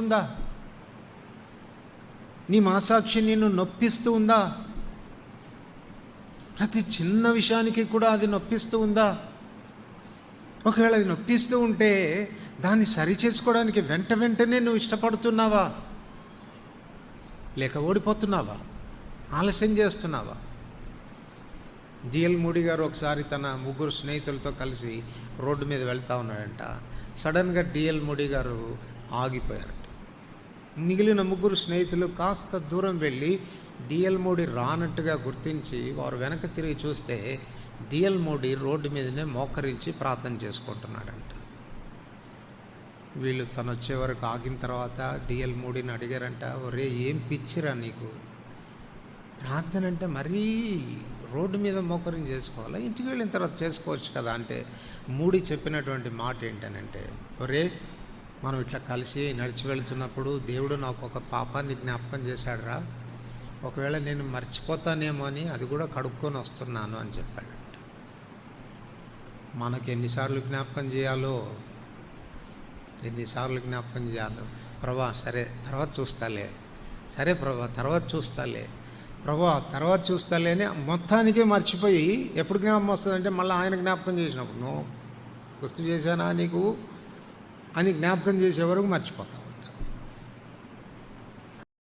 ఉందా? నీ మనసాక్షి నిన్ను నొప్పిస్తూ ఉందా? ప్రతి చిన్న విషయానికి కూడా అది నొప్పిస్తూ ఉందా? ఒకవేళ అది నొప్పిస్తూ ఉంటే దాన్ని సరి చేసుకోవడానికి వెంట వెంటనే నువ్వు ఇష్టపడుతున్నావా? లేక ఓడిపోతున్నావా? ఆలస్యం చేస్తున్నావా? డిఎల్ మూడి గారు ఒకసారి తన ముగ్గురు స్నేహితులతో కలిసి రోడ్డు మీద వెళ్తా ఉన్నాడంట. సడన్గా డిఎల్ మూడి గారు ఆగిపోయారు మిగిలిన ముగ్గురు స్నేహితులు కాస్త దూరం వెళ్ళి డిఎల్ మోడీ రానట్టుగా గుర్తించి వారు వెనక తిరిగి చూస్తే డిఎల్ మోడీ రోడ్డు మీదనే మోకరించి ప్రార్థన చేసుకుంటున్నాడంట. వీళ్ళు తను వచ్చే వరకు ఆగిన తర్వాత డిఎల్ మోడీని అడిగారంట ఒరే ఏం పిచ్చిరా నీకు? ప్రార్థన అంటే మరీ రోడ్డు మీద మోకరిని చేసుకోవాలా? ఇంటికి వెళ్ళిన తర్వాత చేసుకోవచ్చు కదా? అంటే మూడి చెప్పినటువంటి మాట ఏంటనంటే ఒరే మనం ఇట్లా కలిసి నడిచి వెళ్తున్నప్పుడు దేవుడు నాకు ఒక పాపాన్ని జ్ఞాపకం చేశాడురా. ఒకవేళ నేను మర్చిపోతానేమో అని అది కూడా కడుక్కొని వస్తున్నాను అని చెప్పాడంట మనకి ఎన్నిసార్లు జ్ఞాపకం చేయాలో? ఎన్నిసార్లు జ్ఞాపకం చేయాలో? ప్రభా సరే తర్వాత చూస్తాలే. సరే ప్రభా తర్వాత చూస్తాలే. ప్రభా తర్వాత చూస్తాలే అని మొత్తానికే మర్చిపోయి ఎప్పుడు జ్ఞాపకం వస్తుందంటే మళ్ళీ ఆయన జ్ఞాపకం చేసినప్పుడు. నువ్వు గుర్తు చేశానా నీకు? అని జ్ఞాపకం చేసే వరకు మర్చిపోతాం.